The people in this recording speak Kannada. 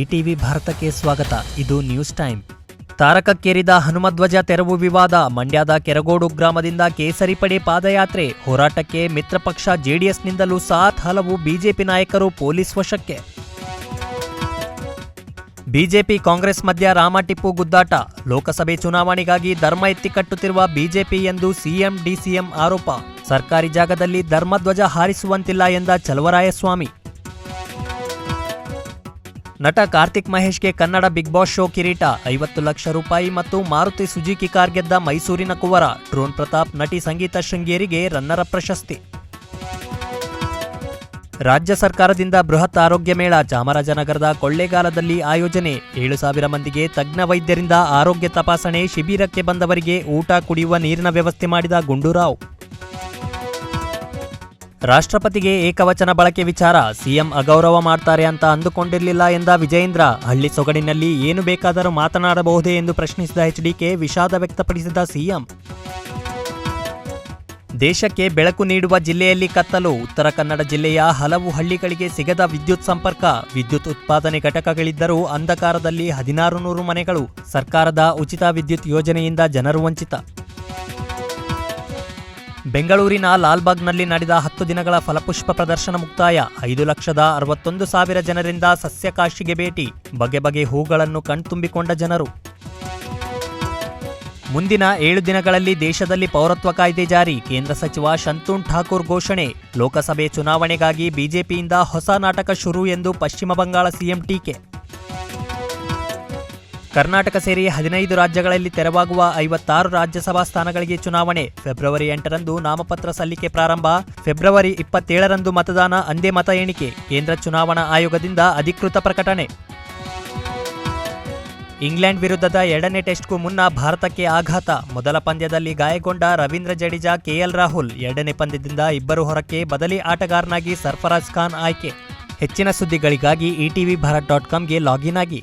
ಇಟಿವಿ ಭಾರತಕ್ಕೆ ಸ್ವಾಗತ. ಇದು ನ್ಯೂಸ್ ಟೈಮ್. ತಾರಕಕ್ಕೇರಿದ ಹನುಮಧ್ವಜ ತೆರವು ವಿವಾದ. ಮಂಡ್ಯದ ಕೆರಗೋಡು ಗ್ರಾಮದಿಂದ ಕೇಸರಿ ಪಡೆ ಪಾದಯಾತ್ರೆ. ಹೋರಾಟಕ್ಕೆ ಮಿತ್ರಪಕ್ಷ ಜೆಡಿಎಸ್ನಿಂದಲೂ ಸಾಥ್ ಹಲವು ಬಿಜೆಪಿ ನಾಯಕರು ಪೊಲೀಸ್ ವಶಕ್ಕೆ. ಬಿಜೆಪಿ ಕಾಂಗ್ರೆಸ್ ಮಧ್ಯ ರಾಮಟಿಪ್ಪು ಗುದ್ದಾಟ. ಲೋಕಸಭೆ ಚುನಾವಣೆಗಾಗಿ ಧರ್ಮ ಎತ್ತಿಕಟ್ಟುತ್ತಿರುವ ಬಿಜೆಪಿ ಎಂದು ಸಿಎಂ, ಡಿಸಿಎಂ ಆರೋಪ. ಸರ್ಕಾರಿ ಜಾಗದಲ್ಲಿ ಧರ್ಮಧ್ವಜ ಹಾರಿಸುವಂತಿಲ್ಲ ಎಂದ ಚಲವರಾಯಸ್ವಾಮಿ. ನಟ ಕಾರ್ತಿಕ್ ಮಹೇಶ್ಗೆ ಕನ್ನಡ ಬಿಗ್ ಬಾಸ್ ಶೋ ಕಿರೀಟ, ಐವತ್ತು ಲಕ್ಷ ರೂಪಾಯಿ ಮತ್ತು ಮಾರುತಿ ಸುಜುಕಿ ಕಾರ್ ಗೆದ್ದ ಮೈಸೂರಿನ ಕುವರ. ಡ್ರೋನ್ ಪ್ರತಾಪ್ ನಟಿ ಸಂಗೀತ ಶೃಂಗೇರಿಗೆ ರನ್ನರ ಪ್ರಶಸ್ತಿ. ರಾಜ್ಯ ಸರ್ಕಾರದಿಂದ ಬೃಹತ್ ಆರೋಗ್ಯ ಮೇಳ ಚಾಮರಾಜನಗರದ ಕೊಳ್ಳೇಗಾಲದಲ್ಲಿ ಆಯೋಜನೆ. ಏಳು ಸಾವಿರ ಮಂದಿಗೆ ತಜ್ಞ ವೈದ್ಯರಿಂದ ಆರೋಗ್ಯ ತಪಾಸಣೆ ಶಿಬಿರಕ್ಕೆ ಬಂದವರಿಗೆ ಊಟ ಕುಡಿಯುವ ನೀರಿನ ವ್ಯವಸ್ಥೆ ಮಾಡಿದ ಗುಂಡೂರಾವ್. ರಾಷ್ಟ್ರಪತಿಗೆ ಏಕವಚನ ಬಳಕೆ ವಿಚಾರ ಸಿಎಂ ಅಗೌರವ ಮಾಡ್ತಾರೆ ಅಂತ ಅಂದುಕೊಂಡಿರಲಿಲ್ಲ ಎಂದ ವಿಜಯೇಂದ್ರ. ಹಳ್ಳಿ ಸೊಗಡಿನಲ್ಲಿ ಏನು ಬೇಕಾದರೂ ಮಾತನಾಡಬಹುದೇ ಎಂದು ಪ್ರಶ್ನಿಸಿದ ಎಚ್ಡಿಕೆ ವಿಷಾದ ವ್ಯಕ್ತಪಡಿಸಿದ ಸಿಎಂ. ದೇಶಕ್ಕೆ ಬೆಳಕು ನೀಡುವ ಜಿಲ್ಲೆಯಲ್ಲಿ ಕತ್ತಲು. ಉತ್ತರ ಕನ್ನಡ ಜಿಲ್ಲೆಯ ಹಲವು ಹಳ್ಳಿಗಳಿಗೆ ಸಿಗದ ವಿದ್ಯುತ್ ಸಂಪರ್ಕ. ವಿದ್ಯುತ್ ಉತ್ಪಾದನೆ ಘಟಕಗಳಿದ್ದರೂ ಅಂಧಕಾರದಲ್ಲಿ ಹದಿನಾರು ನೂರು ಮನೆಗಳು. ಸರ್ಕಾರದ ಉಚಿತ ವಿದ್ಯುತ್ ಯೋಜನೆಯಿಂದ ಜನರು ವಂಚಿತ. ಬೆಂಗಳೂರಿನ ಲಾಲ್ಬಾಗ್ನಲ್ಲಿ ನಡೆದ ಹತ್ತು ದಿನಗಳ ಫಲಪುಷ್ಪ ಪ್ರದರ್ಶನ ಮುಕ್ತಾಯ. ಐದು ಲಕ್ಷದ ಅರವತ್ತೊಂದು ಸಾವಿರ ಜನರಿಂದ ಸಸ್ಯಕಾಶಿಗೆ ಭೇಟಿ. ಬಗೆ ಬಗೆ ಹೂಗಳನ್ನು ಕಣ್ತುಂಬಿಕೊಂಡ ಜನರು. ಮುಂದಿನ ಏಳು ದಿನಗಳಲ್ಲಿ ದೇಶದಲ್ಲಿ ಪೌರತ್ವ ಕಾಯ್ದೆ ಜಾರಿ. ಕೇಂದ್ರ ಸಚಿವ ಶಂತೂನ್ ಠಾಕೂರ್ ಘೋಷಣೆ. ಲೋಕಸಭೆ ಚುನಾವಣೆಗಾಗಿ ಬಿಜೆಪಿಯಿಂದ ಹೊಸ ನಾಟಕ ಶುರು ಎಂದು ಪಶ್ಚಿಮ ಬಂಗಾಳ ಸಿಎಂ ಟೀಕೆ ಕರ್ನಾಟಕ ಸೇರಿ ಹದಿನೈದು ರಾಜ್ಯಗಳಲ್ಲಿ ತೆರವಾಗುವ ಐವತ್ತಾರು ರಾಜ್ಯಸಭಾ ಸ್ಥಾನಗಳಿಗೆ ಚುನಾವಣೆ. ಫೆಬ್ರವರಿ ಎಂಟರಂದು ನಾಮಪತ್ರ ಸಲ್ಲಿಕೆ ಪ್ರಾರಂಭ. ಫೆಬ್ರವರಿ ಇಪ್ಪತ್ತೇಳರಂದು ಮತದಾನ, ಅಂದೇ ಮತ ಎಣಿಕೆ, ಕೇಂದ್ರ ಚುನಾವಣಾ ಆಯೋಗದಿಂದ ಅಧಿಕೃತ ಪ್ರಕಟಣೆ. ಇಂಗ್ಲೆಂಡ್ ವಿರುದ್ಧದ ಎರಡನೇ ಟೆಸ್ಟ್ಗೂ ಮುನ್ನ ಭಾರತಕ್ಕೆ ಆಘಾತ. ಮೊದಲ ಪಂದ್ಯದಲ್ಲಿ ಗಾಯಗೊಂಡ ರವೀಂದ್ರ ಜಡೇಜಾ, ಕೆಎಲ್ ರಾಹುಲ್ ಎರಡನೇ ಪಂದ್ಯದಿಂದ ಇಬ್ಬರು ಹೊರಕ್ಕೆ ಬದಲಿ ಆಟಗಾರನಾಗಿ ಸರ್ಫರಾಜ್ ಖಾನ್ ಆಯ್ಕೆ. ಹೆಚ್ಚಿನ ಸುದ್ದಿಗಳಿಗಾಗಿ ಇಟಿವಿ ಭಾರತ್ ಡಾಟ್ ಕಾಮ್ಗೆ ಲಾಗಿನ್ ಆಗಿ.